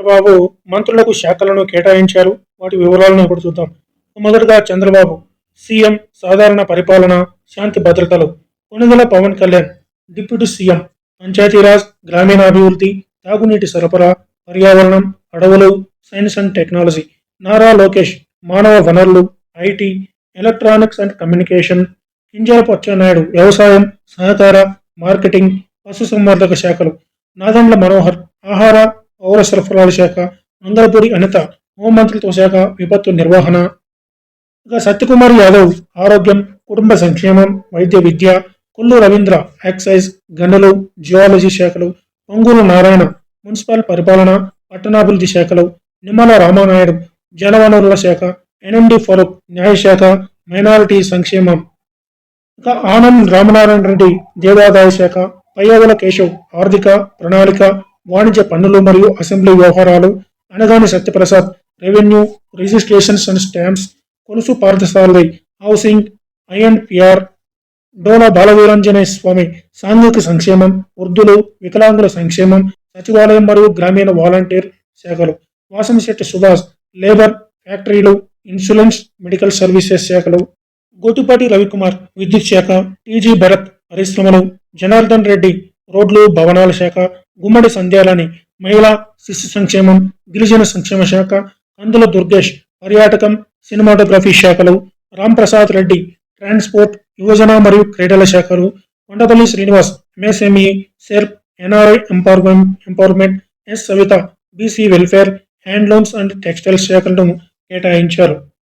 చంద్రబాబు మంత్రులకు శాఖలను కేటాయించారు. వాటి వివరాలను ఇప్పుడు చూద్దాం. మొదటగా చంద్రబాబు సీఎం సాధారణ పరిపాలన శాంతి భద్రతలు. కొనుగోల పవన్ కళ్యాణ్ డిప్యూటీ సీఎం పంచాయతీరాజ్ గ్రామీణాభివృద్ధి తాగునీటి సరఫరా పర్యావరణం అడవులు science and technology. Nara Lokesh మానవ వనరులు IT electronics and communication. Kinjarapu Atchannaidu వ్యవసాయం సహకార మార్కెటింగ్ పశుసంవర్ధక శాఖలు. నాదండ్ల మనోహర్ ఆహార పౌర సరఫరాల శాఖ మంగళపూడి అనిత హోంమంత్రిత్వ శాఖ విపత్తు నిర్వహణ. ఇక సత్యకుమార్ యాదవ్ ఆరోగ్యం కుటుంబ సంక్షేమం వైద్య విద్య కొల్లు రవీంద్ర ఎక్సైజ్ గనులు జియాలజీ శాఖలు పొంగూరు నారాయణ మున్సిపల్ పరిపాలన పట్టణాభివృద్ధి శాఖలు నిమ్మల రామానాయుడు జలవనరుల శాఖ ఎన్ఎండి ఫరూక్ న్యాయశాఖ మైనారిటీ సంక్షేమం. ఇక ఆనంద్ రామనారాయణ రెడ్డి దేవాదాయ శాఖ పయ్యావుల కేశవ్ ఆర్థిక ప్రణాళిక వాణిజ్య పన్నులు మరియు అసెంబ్లీ వ్యవహారాలు Anagani Satyaprasad revenue registrations and stamps Kolusu Parthasarathy housing INPR Dola Balaveeranjaneya Swamy సాంఘిక సంక్షేమం వృద్ధులు వికలాంగుల సంక్షేమం సచివాలయం మరియు గ్రామీణ వాలంటీర్ శాఖలు వాసంశెట్టి సుభాష్ లేబర్ ఫ్యాక్టరీలు ఇన్సూరెన్స్ మెడికల్ సర్వీసెస్ శాఖలు గోటుపాటి రవికుమార్ విద్యుత్ శాఖ టీజీ భరత్ పరిశ్రమలు జనార్దన్ రెడ్డి రోడ్లు భవనాల శాఖ గుమ్మడి సంధ్యాలని మహిళా శిశు సంక్షేమం గిరిజన సంక్షేమ శాఖ కందుల దుర్గేష్ పర్యాటకం సినిమాటోగ్రఫీ శాఖలు రాంప్రసాద్ రెడ్డి ట్రాన్స్పోర్ట్ యువజన మరియు క్రీడల శాఖలు Kondapalli Srinivas MSME SERP NRI empowerment empowerment S Savitha BC welfare handlooms and textiles శాఖలను కేటాయించారు.